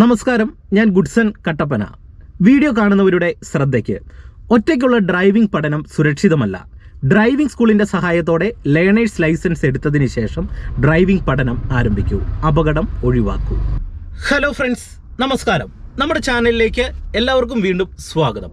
നമസ്കാരം ഞാൻ Goodson Kattappana. Video കാണുന്നവരുടെ ശ്രദ്ധയ്ക്ക്. ഒറ്റയ്ക്കുള്ള ഡ്രൈവിംഗ് പഠനം സുരക്ഷിതമല്ല. ഡ്രൈവിംഗ് സ്കൂളിന്റെ സഹായത്തോടെ ലേണേഴ്സ് ലൈസൻസ് എടുത്തതിന് ശേഷം ഡ്രൈവിംഗ് പഠനം ആരംഭിക്കൂ. അപകടം ഒഴിവാക്കൂ. ഹലോ ഫ്രണ്ട്സ് നമസ്കാരം. നമ്മുടെ ചാനലിലേക്ക് എല്ലാവർക്കും വീണ്ടും സ്വാഗതം.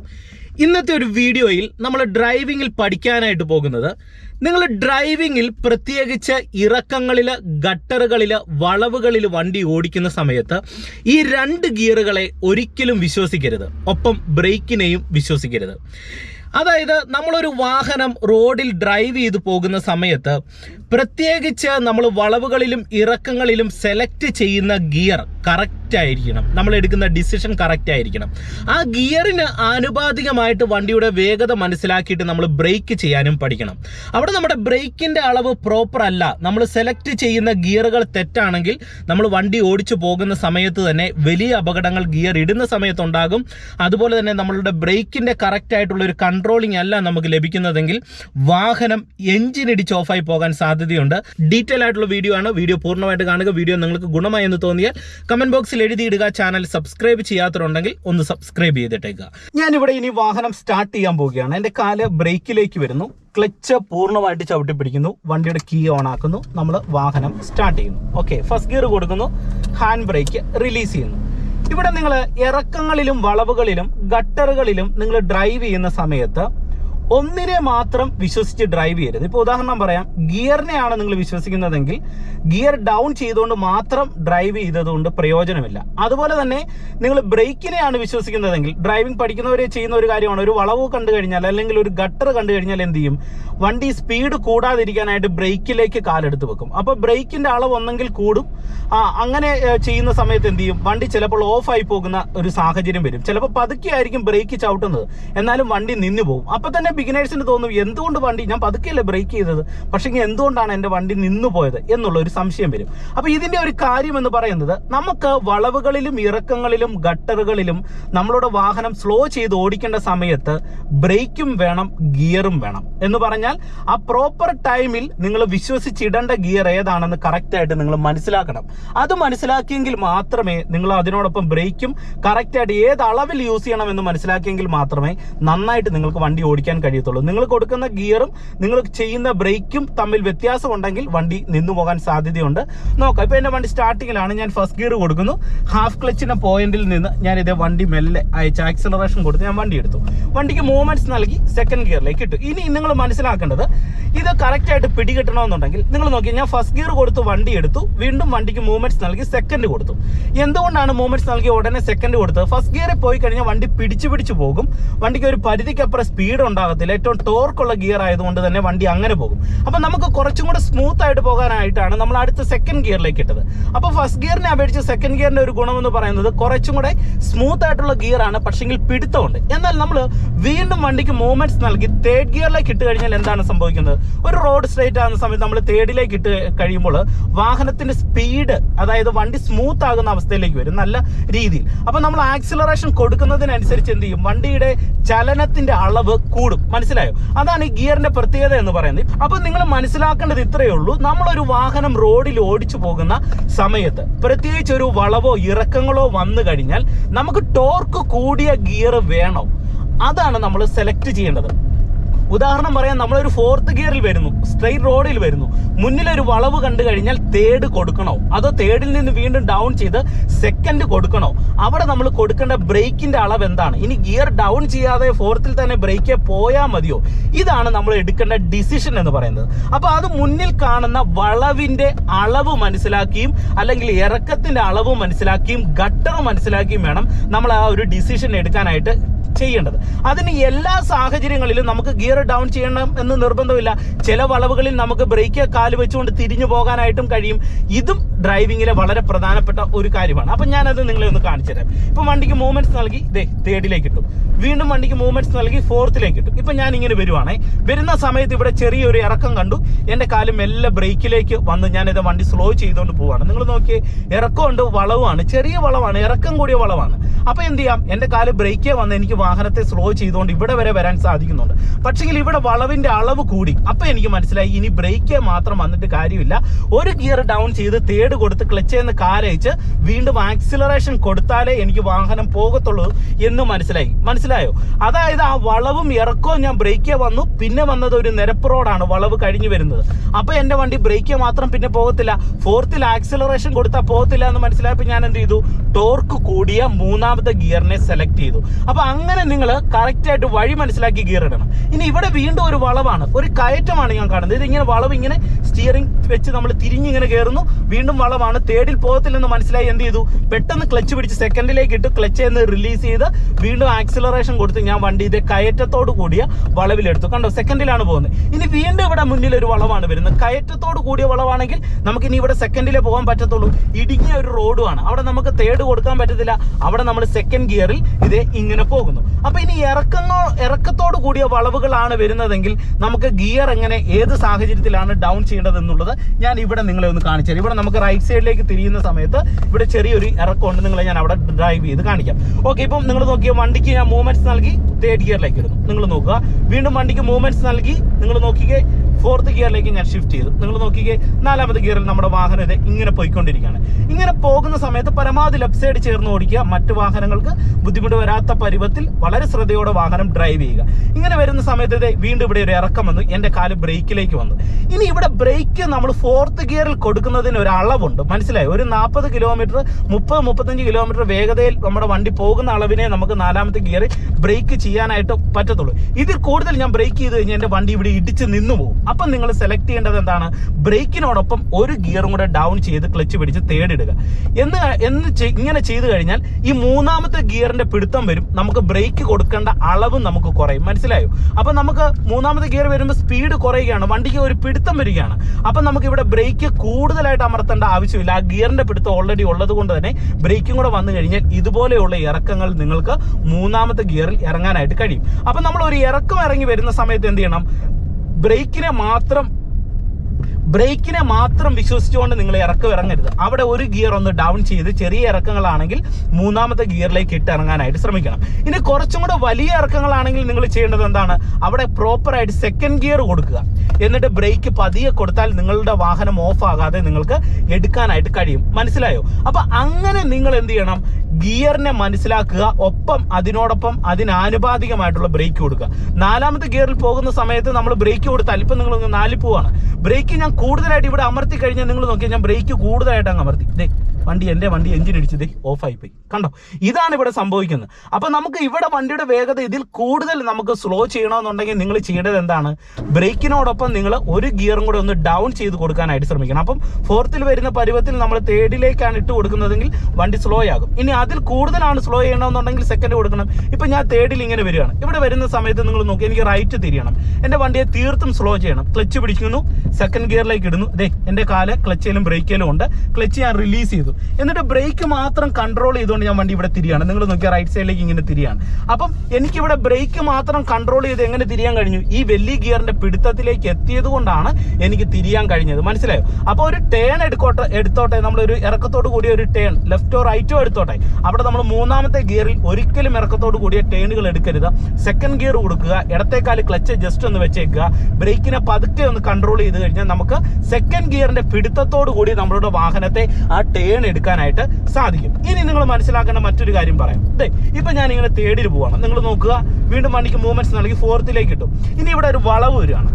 ഇന്നത്തെ ഒരു വീഡിയോയിൽ നമ്മൾ ഡ്രൈവിങ്ങിൽ പഠിക്കാനായിട്ട് പോകുന്നത്. നിങ്ങൾ ഡ്രൈവിങ്ങിൽ പ്രത്യേകിച്ച് ഇറക്കങ്ങളിൽ ഗട്ടറുകളിൽ വളവുകളിൽ വണ്ടി ഓടിക്കുന്ന സമയത്ത് ഈ രണ്ട് ഗിയറുകളെ ഒരിക്കലും വിശ്വസിക്കരുത്. ഒപ്പം ബ്രേക്കിനെയും വിശ്വസിക്കരുത്. അതായത് നമ്മളൊരു വാഹനം റോഡിൽ ഡ്രൈവ് ചെയ്ത് പോകുന്ന സമയത്ത് പ്രത്യേകിച്ച് നമ്മൾ വളവുകളിലും ഇറക്കങ്ങളിലും സെലക്ട് ചെയ്യുന്ന ഗിയർ കറക്റ്റ് ആയിരിക്കണം. നമ്മൾ എടുക്കുന്ന ഡിസിഷൻ കറക്റ്റ് ആയിരിക്കണം. ആ ഗിയറിന് ആനുപാതികമായിട്ട് വണ്ടിയുടെ വേഗത മനസ്സിലാക്കിയിട്ട് നമ്മൾ ബ്രേക്ക് ചെയ്യാനും പഠിക്കണം. അവിടെ നമ്മുടെ ബ്രേക്കിന്റെ അളവ് പ്രോപ്പർ അല്ല. നമ്മൾ സെലക്ട് ചെയ്യുന്ന ഗിയറുകൾ തെറ്റാണെങ്കിൽ നമ്മൾ വണ്ടി ഓടിച്ചു പോകുന്ന സമയത്ത് തന്നെ വലിയ അപകടങ്ങൾ ഗിയർ ഇടുന്ന സമയത്തുണ്ടാകും. അതുപോലെ തന്നെ നമ്മളുടെ ബ്രേക്കിന്റെ കറക്റ്റ് ആയിട്ടുള്ള ഒരു കൺട്രോളിംഗ് അല്ല നമുക്ക് ലഭിക്കുന്നതെങ്കിൽ വാഹനം എഞ്ചിൻ ഇടിച്ച് ഓഫായി പോകാൻ സാധ്യതയുണ്ട്. ഡീറ്റെയിൽ ആയിട്ടുള്ള വീഡിയോ ആണ്. വീഡിയോ പൂർണമായിട്ട് കാണുക. വീഡിയോ നിങ്ങൾക്ക് ഗുണമായി എന്ന് തോന്നിയാൽ കമന്റ് ബോക്സിൽ എഴുതിയിടുക ചാനൽ സബ്സ്ക്രൈബ് ചെയ്യാത്തവരുണ്ടെങ്കിൽ ഒന്ന് സബ്സ്ക്രൈബ് ചെയ്തിട്ടേക്കുക ഞാനിവിടെ ഇനി വാഹനം സ്റ്റാർട്ട് ചെയ്യാൻ പോവുകയാണ്. എന്റെ കാൽ ബ്രേക്കിലേക്ക് വരുന്നു. ക്ലച്ച് പൂർണമായിട്ട് ചവിട്ടി പിടിക്കുന്നു വണ്ടിയുടെ കീ ഓൺ ആക്കുന്നു. നമ്മൾ വാഹനം സ്റ്റാർട്ട് ചെയ്യുന്നു. ഓക്കെ ഫസ്റ്റ് ഗിയർ കൊടുക്കുന്നു. ഹാൻഡ് ബ്രേക്ക് റിലീസ് ചെയ്യുന്നു. ഇവിടെ നിങ്ങൾ ഇറക്കങ്ങളിലും വളവുകളിലും ഗട്ടറുകളിലും നിങ്ങൾ ഡ്രൈവ് ചെയ്യുന്ന സമയത്ത് ഒന്നിനെ മാത്രം വിശ്വസിച്ച് ഡ്രൈവ് ചെയ്യരുത്. ഇപ്പോൾ ഉദാഹരണം പറയാം. ഗിയറിനെയാണ് നിങ്ങൾ വിശ്വസിക്കുന്നതെങ്കിൽ ഗിയർ ഡൗൺ ചെയ്തുകൊണ്ട് മാത്രം ഡ്രൈവ് ചെയ്തതുകൊണ്ട് പ്രയോജനമില്ല. അതുപോലെ തന്നെ നിങ്ങൾ ബ്രേക്കിനെയാണ് വിശ്വസിക്കുന്നതെങ്കിൽ ഡ്രൈവിംഗ് പഠിക്കുന്നവരെ ചെയ്യുന്ന ഒരു കാര്യമാണ്. ഒരു വളവ് കണ്ടു കഴിഞ്ഞാൽ അല്ലെങ്കിൽ ഒരു ഗട്ടർ കണ്ടു കഴിഞ്ഞാൽ എന്ത് ചെയ്യും? വണ്ടി സ്പീഡ് കൂടാതിരിക്കാനായിട്ട് ബ്രേക്കിലേക്ക് കാലെടുത്ത് വെക്കും. അപ്പോൾ ബ്രേക്കിന്റെ അളവ് ഒന്നെങ്കിൽ കൂടും. ആ അങ്ങനെ ചെയ്യുന്ന സമയത്ത് എന്ത് ചെയ്യും? വണ്ടി ചിലപ്പോൾ ഓഫായി പോകുന്ന ഒരു സാഹചര്യം വരും. ചിലപ്പോൾ പതുക്കെ ആയിരിക്കും ബ്രേക്ക് ചവിട്ടുന്നത്. എന്നാലും വണ്ടി നിന്നു പോകും. അപ്പൊ തന്നെ ബിഗിനേഴ്സിന് തോന്നും എന്തുകൊണ്ട് വണ്ടി ഞാൻ പതുക്കെയല്ലേ ബ്രേക്ക് ചെയ്തത്? പക്ഷേ എന്തുകൊണ്ടാണ് എന്റെ വണ്ടി നിന്നു പോയത് എന്നുള്ള ഒരു സംശയം വരും. അപ്പൊ ഇതിന്റെ ഒരു കാര്യം എന്ന് പറയുന്നത് നമുക്ക് വളവുകളിലും ഇറക്കങ്ങളിലും ഗട്ടറുകളിലും നമ്മളുടെ വാഹനം സ്ലോ ചെയ്ത് ഓടിക്കേണ്ട സമയത്ത് ബ്രേക്കും വേണം ഗിയറും വേണം. എന്ന് പറഞ്ഞാൽ ആ പ്രോപ്പർ ടൈമിൽ നിങ്ങൾ വിശ്വസിച്ചിടേണ്ട ഗിയർ ഏതാണെന്ന് കറക്റ്റ് ആയിട്ട് നിങ്ങൾ മനസ്സിലാക്കണം. അത് മനസ്സിലാക്കിയെങ്കിൽ മാത്രമേ നിങ്ങൾ അതിനോടൊപ്പം ബ്രേക്കും കറക്റ്റ് ആയിട്ട് ഏത് അളവിൽ യൂസ് ചെയ്യണം എന്ന് മനസ്സിലാക്കിയെങ്കിൽ മാത്രമേ നന്നായിട്ട് നിങ്ങൾക്ക് വണ്ടി ഓടിക്കാൻ കഴിയത്തുള്ളൂ. നിങ്ങൾ കൊടുക്കുന്ന ഗിയറും നിങ്ങൾ ചെയ്യുന്ന ബ്രേക്കും തമ്മിൽ വ്യത്യാസം ഉണ്ടെങ്കിൽ വണ്ടി നിന്നു പോകാൻ സാധ്യതയുണ്ട്. നോക്കാം. ഇപ്പൊ എന്റെ വണ്ടി സ്റ്റാർട്ടിങ്ങിലാണ്. ഞാൻ ഫസ്റ്റ് ഗിയർ കൊടുക്കുന്നു. ഹാഫ് ക്ലച്ചിന്റെ പോയിന്റിൽ നിന്ന് ഞാൻ ഇതേ വണ്ടി മെല്ലെ അയച്ച് ആക്സിലറേഷൻ കൊടുത്ത് ഞാൻ വണ്ടി എടുത്തു. വണ്ടിക്ക് മൂവ്മെന്റ്സ് നൽകി സെക്കൻഡ് ഗിയറിലേക്ക് ഇട്ടു. ഇനി നിങ്ങൾ മനസ്സിലാക്കേണ്ടത് ഇത് കറക്റ്റ് ആയിട്ട് പിടികിട്ടണമെന്നുണ്ടെങ്കിൽ നിങ്ങൾ നോക്കി ഞാൻ ഫസ്റ്റ് ഗിയർ കൊടുത്ത് വണ്ടി എടുത്തു. വീണ്ടും വണ്ടിക്ക് മൂവ്മെന്റ്സ് നൽകി സെക്കൻഡ് കൊടുത്തു. എന്തുകൊണ്ടാണ് മൂവ്മെന്റ്സ് നൽകി ഉടനെ സെക്കൻഡ് കൊടുത്തത്? ഫസ്റ്റ് ഗിയറിൽ പോയി കഴിഞ്ഞാൽ വണ്ടി പിടിച്ചു പിടിച്ചു പോകും. വണ്ടിക്ക് ഒരു പരിധിക്കപ്പുറം സ്പീഡ് ഉണ്ടാകത്തില്ല ഏറ്റവും ടോർക്കുള്ള ഗിയർ ആയതുകൊണ്ട് തന്നെ വണ്ടി അങ്ങനെ പോകും. അപ്പൊ നമുക്ക് കുറച്ചും കൂടെ സ്മൂത്ത് ആയിട്ട് പോകാനായിട്ടാണ് നമ്മൾ അടുത്ത സെക്കൻഡ് ഗിയറിലേക്ക് ഇട്ടത്. അപ്പൊ ഫസ്റ്റ് ഗിയറിനെ അപേക്ഷിച്ച് സെക്കൻഡ് ഗിയറിന്റെ ഒരു ഗുണമെന്ന് പറയുന്നത് കുറച്ചും കൂടെ സ്മൂത്ത് ആയിട്ടുള്ള ഗിയർ ആണ് പക്ഷെങ്കിൽ പിടുത്തമുണ്ട്. എന്നാൽ നമ്മൾ വീണ്ടും വണ്ടിക്ക് മൂവ്മെന്റ്സ് നൽകി തേർഡ് ഗിയറിലേക്ക് ഇട്ട് കഴിഞ്ഞാൽ എന്താണ് സംഭവിക്കുന്നത്? ഒരു റോഡ് സ്ട്രേറ്റ് ആകുന്ന സമയത്ത് നമ്മൾ തേർഡിലേക്ക് ഇട്ട് കഴിയുമ്പോൾ വാഹനത്തിന്റെ സ്പീഡ് അതായത് വണ്ടി സ്മൂത്ത് ആകുന്ന അവസ്ഥയിലേക്ക് വരും. നല്ല രീതിയിൽ. അപ്പൊ നമ്മൾ ആക്സിലറേഷൻ കൊടുക്കുന്നതിനനുസരിച്ച് എന്ത് ചെയ്യും? വണ്ടിയുടെ ചലനത്തിന്റെ അളവ് കൂടും. മനസ്സിലായോ? അതാണ് ഈ ഗിയറിന്റെ പ്രത്യേകത എന്ന് പറയുന്നത്. അപ്പൊ നിങ്ങൾ മനസ്സിലാക്കേണ്ടത് ഇത്രയേ ഉള്ളൂ. നമ്മളൊരു വാഹനം റോഡിൽ ഓടിച്ചു പോകുന്ന സമയത്ത് പ്രത്യേകിച്ച് ഒരു വളവോ ഇറക്കങ്ങളോ വന്നു കഴിഞ്ഞാൽ നമുക്ക് ടോർക്ക് കൂടിയ ഗിയർ വേണോ. അതാണ് നമ്മൾ സെലക്ട് ചെയ്യേണ്ടത്. ഉദാഹരണം പറയാൻ നമ്മളൊരു ഫോർത്ത് ഗിയറിൽ വരുന്നു സ്ട്രെയിറ്റ് റോഡിൽ വരുന്നു. മുന്നിലൊരു വളവ് കണ്ടു കഴിഞ്ഞാൽ തേർഡ് കൊടുക്കണോ? അതോ തേർഡിൽ നിന്ന് വീണ്ടും ഡൗൺ ചെയ്ത് സെക്കൻഡ് കൊടുക്കണോ? അവിടെ നമ്മൾ കൊടുക്കേണ്ട ബ്രേക്കിന്റെ അളവ് എന്താണ്? ഇനി ഗിയർ ഡൗൺ ചെയ്യാതെ ഫോർത്തിൽ തന്നെ ബ്രേക്ക് പോയാൽ മതിയോ? ഇതാണ് നമ്മൾ എടുക്കേണ്ട ഡിസിഷൻ എന്ന് പറയുന്നത്. അപ്പൊ അത് മുന്നിൽ കാണുന്ന വളവിന്റെ അളവ് മനസ്സിലാക്കിയും അല്ലെങ്കിൽ ഇറക്കത്തിന്റെ അളവ് മനസ്സിലാക്കിയും ഗട്ടർ മനസ്സിലാക്കിയും വേണം നമ്മൾ ആ ഒരു ഡിസിഷൻ എടുക്കാനായിട്ട് ചെയ്യേണ്ടത്. അതിന് എല്ലാ സാഹചര്യങ്ങളിലും നമുക്ക് ഗിയർ ഡൗൺ ചെയ്യണം എന്ന് നിർബന്ധമില്ല. ചില വളവുകളിൽ നമുക്ക് ബ്രേക്ക് കാൽ വെച്ചുകൊണ്ട് തിരിഞ്ഞു പോകാനായിട്ടും കഴിയും. ഇതും ഡ്രൈവിങ്ങിലെ വളരെ പ്രധാനപ്പെട്ട ഒരു കാര്യമാണ്. അപ്പൊ ഞാനത് നിങ്ങളെ ഒന്ന് കാണിച്ചു തരാം. ഇപ്പൊ വണ്ടിക്ക് മൂവ്മെന്റ്സ് നൽകി തേർഡിലേക്ക് ഇട്ടു. വീണ്ടും വണ്ടിക്ക് മൂവ്മെന്റ്സ് നൽകി ഫോർത്തിലേക്ക് ഇട്ടു. ഇപ്പൊ ഞാൻ ഇങ്ങനെ വരുവാണേ. വരുന്ന സമയത്ത് ഇവിടെ ചെറിയൊരു ഇറക്കം കണ്ടു. എന്റെ കാലം മെല്ലെ ബ്രേക്കിലേക്ക് വന്ന് ഞാനിത് വണ്ടി സ്ലോ ചെയ്തുകൊണ്ട് പോവാണ്. നിങ്ങൾ നോക്കിയേ ഇറക്കമുണ്ട് വളവാണ് ചെറിയ വളവാണ് ഇറക്കം കൂടിയ വളവാണ്. അപ്പൊ എന്ത് ചെയ്യാം? എന്റെ കാൽ ബ്രേക്കേ വന്ന് എനിക്ക് വാഹനത്തെ സ്ലോ ചെയ്തുകൊണ്ട് ഇവിടെ വരെ വരാൻ സാധിക്കുന്നുണ്ട്. പക്ഷെങ്കിൽ ഇവിടെ വളവിന്റെ അളവ് കൂടി. അപ്പൊ എനിക്ക് മനസ്സിലായി ഇനി ബ്രേക്കേ മാത്രം വന്നിട്ട് കാര്യമില്ല. ഒരു ഗിയർ ഡൗൺ ചെയ്ത് തേട് കൊടുത്ത് ക്ലച്ച് എന്ന് കാലയച്ച് വീണ്ടും ആക്സിലറേഷൻ കൊടുത്താലേ എനിക്ക് വാഹനം പോകത്തുള്ളൂ എന്ന് മനസ്സിലായി. മനസ്സിലായോ? അതായത് ആ വളവും ഇറക്കവും ഞാൻ ബ്രേക്കേ വന്നു. പിന്നെ വന്നത് ഒരു നിരപ്പ് റോഡാണ് വളവ് കഴിഞ്ഞു വരുന്നത്. അപ്പൊ എന്റെ വണ്ടി ബ്രേക്കേ മാത്രം പിന്നെ പോകത്തില്ല. ഫോർത്തിൽ ആക്സിലറേഷൻ കൊടുത്താൽ പോകത്തില്ല എന്ന് മനസ്സിലായപ്പോൾ ഞാൻ എന്ത് ചെയ്തു? ടോർക്ക് കൂടിയ മൂന്നാമത്തെ ഗിയറിനെ സെലക്ട് ചെയ്തു. അപ്പൊ അങ്ങനെ നിങ്ങൾ കറക്റ്റ് ആയിട്ട് വഴി മനസ്സിലാക്കി ഗിയർ ഇടണം. ഇനി ഇവിടെ വീണ്ടും ഒരു വളവാണ്. ഒരു കയറ്റമാണ് ഞാൻ കാണുന്നത്. ഇത് ഇങ്ങനെ വളവ് ഇങ്ങനെ സ്റ്റിയറിംഗ് വെച്ച് നമ്മൾ തിരിഞ്ഞിങ്ങനെ കയറുന്നു വീണ്ടും വളവാണ്. തേർഡിൽ പോകത്തില്ലെന്ന് മനസ്സിലായി എന്ത് ചെയ്തു? പെട്ടെന്ന് ക്ലച്ച് പിടിച്ച് സെക്കൻഡിലേക്ക് ഇട്ട് ക്ലച്ച് എന്ന് റിലീസ് ചെയ്ത് വീണ്ടും ആക്സിലറേഷൻ കൊടുത്ത് ഞാൻ വണ്ടി ഇതേ കയറ്റത്തോട് കൂടിയ വളവിലെടുത്തു. കണ്ടോ? സെക്കൻഡിലാണ് പോകുന്നത്. ഇനി വീണ്ടും ഇവിടെ മുന്നിൽ ഒരു വളവാണ് വരുന്നത്. കയറ്റത്തോട് കൂടിയ വളവാണെങ്കിൽ നമുക്ക് ഇനി ഇവിടെ സെക്കൻഡിലേ പോകാൻ പറ്റത്തുള്ളൂ. ഇടുങ്ങിയ ഒരു റോഡുമാണ് അവിടെ നമുക്ക് തേർഡ് കൊടുക്കാൻ പറ്റത്തില്ല. അവിടെ നമ്മൾ സെക്കൻഡ് ഗിയറിൽ ഇത് ഇങ്ങനെ പോകുന്നു. അപ്പൊ ഇനി ഇറക്കങ്ങോ ഇറക്കത്തോട് കൂടിയ വളവുകളാണ് വരുന്നതെങ്കിൽ നമുക്ക് ഗിയർ എങ്ങനെ ഏത് സാഹചര്യത്തിലാണ് ഡൗൺ ചെയ്യേണ്ടത് എന്നുള്ളത് ഞാൻ ഇവിടെ നിങ്ങളെ ഒന്ന് കാണിച്ചു തരാം. ഇവിടെ നമുക്ക് റൈറ്റ് സൈഡിലേക്ക് തിരിയുന്ന സമയത്ത് ഇവിടെ ചെറിയൊരു ഇറക്കമുണ്ട്. നിങ്ങളെ ഞാൻ അവിടെ ഡ്രൈവ് ചെയ്ത് കാണിക്കാം. ഓക്കെ ഇപ്പം നിങ്ങൾ നോക്കിയ വണ്ടിക്ക് ഞാൻ മൂവ്മെന്റ്സ് നൽകി തേർഡ് ഗിയറിലേക്ക് ഇടുന്നു. നിങ്ങൾ നോക്കുക. വീണ്ടും വണ്ടിക്ക് മൂവ്മെന്റ്സ് നൽകി നിങ്ങൾ നോക്കിക്കേ ഫോർത്ത് ഗിയറിലേക്ക് ഞാൻ ഷിഫ്റ്റ് ചെയ്തു. നിങ്ങൾ നോക്കിക്കേ നാലാമത്തെ ഗിയറിൽ നമ്മുടെ വാഹനം ഇത് ഇങ്ങനെ പോയിക്കൊണ്ടിരിക്കുകയാണ്. ഇങ്ങനെ പോകുന്ന സമയത്ത് പരമാവധി ലെഫ്റ്റ് സൈഡ് ചേർന്ന് ഓടിക്കുക. മറ്റു വാഹനങ്ങൾക്ക് ബുദ്ധിമുട്ട് വരാത്ത പരുവത്തിൽ വളരെ ശ്രദ്ധയോടെ വാഹനം ഡ്രൈവ് ചെയ്യുക. ഇങ്ങനെ വരുന്ന സമയത്ത് ഇത് വീണ്ടും ഇവിടെ ഒരു ഇറക്കം വന്നു. എന്റെ കാൽ ബ്രേക്കിലേക്ക് വന്നു. ഇനി ഇവിടെ ബ്രേക്ക് നമ്മൾ ഫോർത്ത് ഗിയറിൽ കൊടുക്കുന്നതിന് ഒരു അളവുണ്ട്. മനസ്സിലായി? ഒരു നാൽപ്പത് കിലോമീറ്റർ മുപ്പത് മുപ്പത്തഞ്ച് കിലോമീറ്റർ വേഗതയിൽ നമ്മുടെ വണ്ടി പോകുന്ന അളവിനെ നമുക്ക് നാലാമത്തെ ഗിയറിൽ ബ്രേക്ക് ചെയ്യാനായിട്ട് പറ്റത്തുള്ളൂ. ഇതിൽ കൂടുതൽ ഞാൻ ബ്രേക്ക് ചെയ്ത് കഴിഞ്ഞാൽ എന്റെ വണ്ടി ഇവിടെ ഇടിച്ച് നിന്നു പോകും അപ്പം നിങ്ങൾ സെലക്ട് ചെയ്യേണ്ടത് എന്താണ്? ബ്രേക്കിനോടൊപ്പം ഒരു ഗിയറും കൂടെ ഡൗൺ ചെയ്ത് ക്ലച്ച് പിടിച്ച് തേടിടുക എന്ന് എന്ന് ഇങ്ങനെ ചെയ്തു കഴിഞ്ഞാൽ ഈ മൂന്നാമത്തെ ഗിയറിന്റെ പിടുത്തം വരും. നമുക്ക് ബ്രേക്ക് കൊടുക്കേണ്ട അളവും നമുക്ക് കുറയും. മനസ്സിലായോ? അപ്പൊ നമുക്ക് മൂന്നാമത്തെ ഗിയർ വരുമ്പോൾ സ്പീഡ് കുറയുകയാണ്. വണ്ടിക്ക് ഒരു പിടുത്തം വരികയാണ്. അപ്പൊ നമുക്ക് ഇവിടെ ബ്രേക്ക് കൂടുതലായിട്ട് അമർത്തേണ്ട ആവശ്യമില്ല. ആ ഗിയറിന്റെ പിടുത്തം ഓൾറെഡി ഉള്ളത് കൊണ്ട് തന്നെ ബ്രേക്കും കൂടെ വന്നു കഴിഞ്ഞാൽ ഇതുപോലെയുള്ള ഇറക്കങ്ങൾ നിങ്ങൾക്ക് മൂന്നാമത്തെ ഗിയറിൽ ഇറങ്ങാനായിട്ട് കഴിയും. അപ്പൊ നമ്മൾ ഒരു ഇറക്കം ഇറങ്ങി വരുന്ന സമയത്ത് എന്ത് ചെയ്യണം? ബ്രേക്കിനെ മാത്രം ബ്രേക്കിനെ മാത്രം വിശ്വസിച്ചുകൊണ്ട് നിങ്ങൾ ഇറക്കം ഇറങ്ങരുത്. അവിടെ ഒരു ഗിയർ ഒന്ന് ഡൗൺ ചെയ്ത് ചെറിയ ഇറക്കങ്ങളാണെങ്കിൽ മൂന്നാമത്തെ ഗിയറിലേക്ക് ഇട്ട് ഇറങ്ങാനായിട്ട് ശ്രമിക്കണം. ഇനി കുറച്ചും കൂടെ വലിയ ഇറക്കങ്ങളാണെങ്കിൽ നിങ്ങൾ ചെയ്യേണ്ടത് എന്താണ്? അവിടെ പ്രോപ്പറായിട്ട് സെക്കൻഡ് ഗിയർ കൊടുക്കുക. എന്നിട്ട് ബ്രേക്ക് പതിയെ കൊടുത്താൽ നിങ്ങളുടെ വാഹനം ഓഫ് ആകാതെ നിങ്ങൾക്ക് എടുക്കാനായിട്ട് കഴിയും. മനസ്സിലായോ? അപ്പൊ അങ്ങനെ നിങ്ങൾ എന്ത് ചെയ്യണം? ഗിയറിനെ മനസ്സിലാക്കുക ഒപ്പം അതിനോടൊപ്പം അതിനാനുപാതികമായിട്ടുള്ള ബ്രേക്ക് കൊടുക്കുക. നാലാമത്തെ ഗിയറിൽ പോകുന്ന സമയത്ത് നമ്മൾ ബ്രേക്ക് കൊടുത്താൽ ഇപ്പം നിങ്ങൾ നാലിൽ പോവാണ് ബ്രേക്ക് ഞാൻ കൂടുതലായിട്ട് ഇവിടെ അമർത്തി കഴിഞ്ഞാൽ നിങ്ങൾ നോക്കിയാൽ ഞാൻ ബ്രേക്ക് കൂടുതലായിട്ട് അങ്ങ് അമർത്തി. വണ്ടി എന്റെ വണ്ടി എഞ്ചിൻ ഇടിച്ച് ദേ ഓഫായി പോയി കണ്ടോ? ഇതാണ് ഇവിടെ സംഭവിക്കുന്നത്. അപ്പൊ നമുക്ക് ഇവിടെ വണ്ടിയുടെ വേഗത ഇതിൽ കൂടുതൽ നമുക്ക് സ്ലോ ചെയ്യണമെന്നുണ്ടെങ്കിൽ നിങ്ങൾ ചെയ്യേണ്ടത് എന്താണ്? ബ്രേക്കിനോടൊപ്പം നിങ്ങൾ ഒരു ഗിയറും കൂടെ ഒന്ന് ഡൗൺ ചെയ്ത് കൊടുക്കാനായിട്ട് ശ്രമിക്കണം. അപ്പം ഫോർത്തിൽ വരുന്ന പരുവത്തിൽ നമ്മൾ തേർഡിലേക്കാണ് ഇട്ട് കൊടുക്കുന്നതെങ്കിൽ വണ്ടി സ്ലോ ആകും. ഇനി അതിൽ കൂടുതലാണ് സ്ലോ ചെയ്യണമെന്നുണ്ടെങ്കിൽ സെക്കൻഡ് കൊടുക്കണം. ഇപ്പൊ ഞാൻ തേർഡിൽ ഇങ്ങനെ വരികയാണ്. ഇവിടെ വരുന്ന സമയത്ത് നിങ്ങൾ നോക്കി എനിക്ക് റൈറ്റ് തിരിയണം. എന്റെ വണ്ടിയെ തീർത്തും സ്ലോ ചെയ്യണം. ക്ലച്ച് പിടിക്കുന്നു. സെക്കൻഡ് ഗിയറിലേക്ക് ഇടുന്നു. ദേ എന്റെ കാൽ ക്ലച്ചിലും ബ്രേക്കിലും ഉണ്ട്. ക്ലച്ച് ഞാൻ റിലീസ് ചെയ്തു. എന്നിട്ട് ബ്രേക്ക് മാത്രം കൺട്രോൾ ചെയ്തുകൊണ്ട് ഞാൻ വണ്ടി ഇവിടെ തിരിയാണ്. നിങ്ങൾ നോക്കിയാൽ റൈറ്റ് സൈഡിലേക്ക് ഇങ്ങനെ തിരിയാണ്. അപ്പം എനിക്കിവിടെ ബ്രേക്ക് മാത്രം കൺട്രോൾ ചെയ്ത് എങ്ങനെ തിരിയാൻ കഴിഞ്ഞു? ഈ വലിയ ഗിയറിന്റെ പിടുത്തത്തിലേക്ക് എത്തിയത് കൊണ്ടാണ് എനിക്ക് തിരിയാൻ കഴിഞ്ഞത്. മനസ്സിലായോ? അപ്പോൾ ഒരു ടേൺ എടുക്കോട്ടെ എടുത്തോട്ടെ. നമ്മളൊരു ഇറക്കത്തോട് കൂടിയ ഒരു ടേൺ ലെഫ്റ്റോ റൈറ്റോ എടുത്തോട്ടെ. അവിടെ നമ്മൾ മൂന്നാമത്തെ ഗിയറിൽ ഒരിക്കലും ഇറക്കത്തോട് കൂടിയ ടേണുകൾ എടുക്കരുത്. സെക്കൻഡ് ഗിയർ കൊടുക്കുക ഇടത്തേക്കാൽ ക്ലച്ച് ജസ്റ്റ് ഒന്ന് വെച്ചേക്കുക. ബ്രേക്കിനെ പതുക്കെ ഒന്ന് കൺട്രോൾ ചെയ്ത് കഴിഞ്ഞാൽ നമുക്ക് സെക്കൻഡ് ഗിയറിന്റെ പിടുത്തത്തോടു കൂടി നമ്മളുടെ വാഹനത്തെ ആ ടേൺ എടുക്കാനായിട്ട് സാധിക്കും. ഇനി നിങ്ങൾ മനസ്സിലാക്കേണ്ട മറ്റൊരു കാര്യം പറയാം. അതെ ഇപ്പൊ ഞാൻ ഇങ്ങനെ തേടിൽ പോവാണ്. നിങ്ങൾ നോക്കുക വീണ്ടും വണ്ടിക്ക് മൂവ്മെന്റ്സ് നൽകി ഫോർത്തിലേക്ക് കിട്ടും ഇനി ഇവിടെ ഒരു വളവ് വരികയാണ്.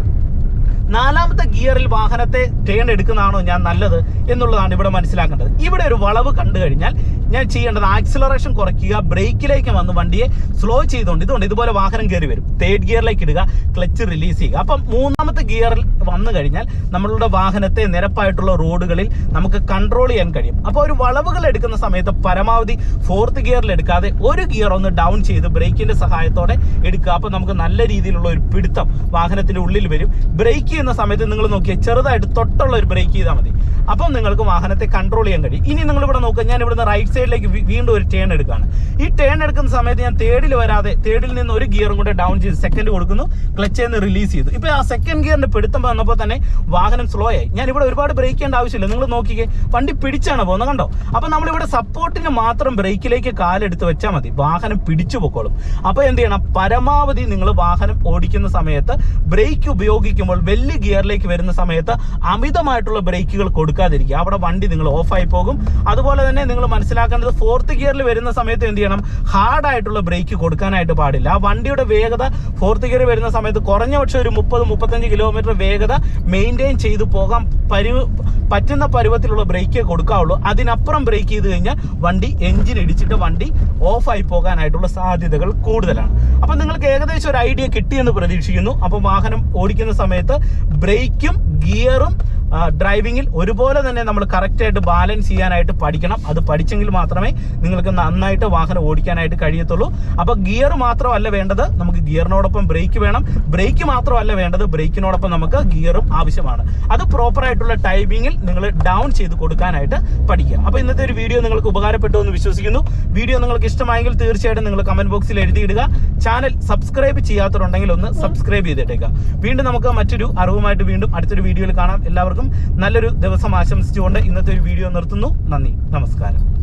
നാലാമത്തെ ഗിയറിൽ വാഹനത്തെ ടേൺ എടുക്കുന്നതാണോ ഞാൻ നല്ലത് എന്നുള്ളതാണ് ഇവിടെ മനസ്സിലാക്കേണ്ടത്. ഇവിടെ ഒരു വളവ് കണ്ടു കഴിഞ്ഞാൽ ഞാൻ ചെയ്യേണ്ടത് ആക്സിലറേഷൻ കുറയ്ക്കുക ബ്രേക്കിലേക്ക് വന്ന് വണ്ടിയെ സ്ലോ ചെയ്തുകൊണ്ട് ഇതുകൊണ്ട് ഇതുപോലെ വാഹനം കയറി വരും. തേർഡ് ഗിയറിലേക്ക് ഇടുക ക്ലച്ച് റിലീസ് ചെയ്യുക. അപ്പം മൂന്നാമത്തെ ഗിയറിൽ വന്നു കഴിഞ്ഞാൽ നമ്മളുടെ വാഹനത്തെ നിരപ്പായിട്ടുള്ള റോഡുകളിൽ നമുക്ക് കൺട്രോൾ ചെയ്യാൻ കഴിയും. അപ്പോൾ ഒരു വളവുകൾ എടുക്കുന്ന സമയത്ത് പരമാവധി ഫോർത്ത് ഗിയറിൽ എടുക്കാതെ ഒരു ഗിയർ ഒന്ന് ഡൗൺ ചെയ്ത് ബ്രേക്കിന്റെ സഹായത്തോടെ എടുക്കുക. അപ്പോൾ നമുക്ക് നല്ല രീതിയിലുള്ള ഒരു പിടുത്തം വാഹനത്തിന്റെ ഉള്ളിൽ വരും. ബ്രേക്ക് ചെയ്യുന്ന സമയത്ത് നിങ്ങൾ നോക്കിയാൽ ചെറുതായിട്ട് തൊട്ടുള്ള ഒരു ബ്രേക്ക് ചെയ്താൽ മതി. അപ്പം നിങ്ങൾക്ക് വാഹനത്തെ കൺട്രോൾ ചെയ്യാൻ കഴിയും. ഇനി നിങ്ങൾ ഇവിടെ നോക്കുക ഞാൻ ഇവിടുന്ന് റൈറ്റ് സൈഡിലേക്ക് വീണ്ടും ഒരു ടേൺ എടുക്കുകയാണ് ഈ ടേൺ എടുക്കുന്ന സമയത്ത് ഞാൻ തേർഡിൽ വരാതെ തേർഡിൽ നിന്ന് ഒരു ഗിയറും കൂടെ ഡൗൺ ചെയ്ത് സെക്കൻഡ് കൊടുക്കുന്നു. ക്ലച്ചിൽ നിന്ന് റിലീസ് ചെയ്തു. ഇപ്പൊ ആ സെക്കൻഡ് ഗിയറിന്റെ പിടുത്തം വന്നപ്പോൾ തന്നെ വാഹനം സ്ലോ ആയി. ഞാൻ ഇവിടെ ഒരുപാട് ബ്രേക്ക് ചെയ്യേണ്ട ആവശ്യമില്ല. നിങ്ങൾ നോക്കിക്കേ വണ്ടി പിടിച്ചാണ് പോകുന്നത് കണ്ടോ? അപ്പൊ നമ്മളിവിടെ സപ്പോർട്ടിന് മാത്രം ബ്രേക്കിലേക്ക് കാലെടുത്ത് വെച്ചാൽ മതി. വാഹനം പിടിച്ചു പൊക്കോളും. അപ്പോൾ എന്ത് ചെയ്യണം? പരമാവധി നിങ്ങൾ വാഹനം ഓടിക്കുന്ന സമയത്ത് ബ്രേക്ക് ഉപയോഗിക്കുമ്പോൾ വലിയ ഗിയറിലേക്ക് വരുന്ന സമയത്ത് അമിതമായിട്ടുള്ള ബ്രേക്കുകൾ കൊടുക്കാതിരിക്കുക അവിടെ വണ്ടി നിങ്ങൾ ഓഫായി പോകും. അതുപോലെ തന്നെ നിങ്ങൾ മനസ്സിലാക്കേണ്ടത് ഫോർത്ത് ഗിയറിൽ വരുന്ന സമയത്ത് എന്ത് ചെയ്യണം? ഹാർഡ് ആയിട്ടുള്ള ബ്രേക്ക് കൊടുക്കാനായിട്ട് പാടില്ല. ആ വണ്ടിയുടെ വേഗത ഫോർത്ത് ഗിയർ വരുന്ന സമയത്ത് കുറഞ്ഞ പക്ഷേ ഒരു മുപ്പത് മുപ്പത്തഞ്ച് കിലോമീറ്റർ വേഗത മെയിന്റെയിൻ ചെയ്തു പോകാൻ പരി പറ്റുന്ന പരുവത്തിലുള്ള ബ്രേക്കേ കൊടുക്കാവുള്ളൂ. അതിനപ്പുറം ബ്രേക്ക് ചെയ്ത് കഴിഞ്ഞാൽ വണ്ടി എഞ്ചിൻ ഇടിച്ചിട്ട് വണ്ടി ഓഫായി പോകാനായിട്ടുള്ള സാധ്യതകൾ കൂടുതലാണ്. അപ്പം നിങ്ങൾക്ക് ഏകദേശം ഒരു ഐഡിയ കിട്ടിയെന്ന് പ്രതീക്ഷിക്കുന്നു. അപ്പം വാഹനം ഓടിക്കുന്ന സമയത്ത് ബ്രേക്കും ഗിയറും ഡ്രൈവിങ്ങിൽ ഒരുപോലെ തന്നെ നമ്മൾ കറക്റ്റായിട്ട് ബാലൻസ് ചെയ്യാനായിട്ട് പഠിക്കണം. അത് പഠിച്ചെങ്കിൽ മാത്രമേ നിങ്ങൾക്ക് നന്നായിട്ട് വാഹനം ഓടിക്കാനായിട്ട് കഴിയത്തുള്ളൂ. അപ്പോൾ ഗിയർ മാത്രമല്ല വേണ്ടത് നമുക്ക് ഗിയറിനോടൊപ്പം ബ്രേക്ക് വേണം. ബ്രേക്ക് മാത്രമല്ല വേണ്ടത് ബ്രേക്കിനോടൊപ്പം നമുക്ക് ഗിയറും ആവശ്യമാണ്. അത് പ്രോപ്പർ ആയിട്ടുള്ള ടൈമിങ്ങിൽ നിങ്ങൾ ഡൗൺ ചെയ്ത് കൊടുക്കാനായിട്ട് പഠിക്കുക. അപ്പോൾ ഇന്നത്തെ ഒരു വീഡിയോ നിങ്ങൾക്ക് ഉപകാരപ്പെട്ടു എന്ന് വിശ്വസിക്കുന്നു. വീഡിയോ നിങ്ങൾക്ക് ഇഷ്ടമായെങ്കിൽ തീർച്ചയായിട്ടും നിങ്ങൾ കമന്റ് ബോക്സിൽ എഴുതിയിടുക. ചാനൽ സബ്സ്ക്രൈബ് ചെയ്യാത്തവരുണ്ടെങ്കിൽ ഒന്ന് സബ്സ്ക്രൈബ് ചെയ്തിട്ടേക്കുക വീണ്ടും നമുക്ക് മറ്റൊരു അറിവുമായിട്ട് വീണ്ടും അടുത്തൊരു വീഡിയോയിൽ കാണാം. എല്ലാവർക്കും നല്ലൊരു ദിവസം ആശംസിച്ചുകൊണ്ട് ഇന്നത്തെ ഒരു വീഡിയോ നിർത്തുന്നു. നന്ദി. നമസ്കാരം.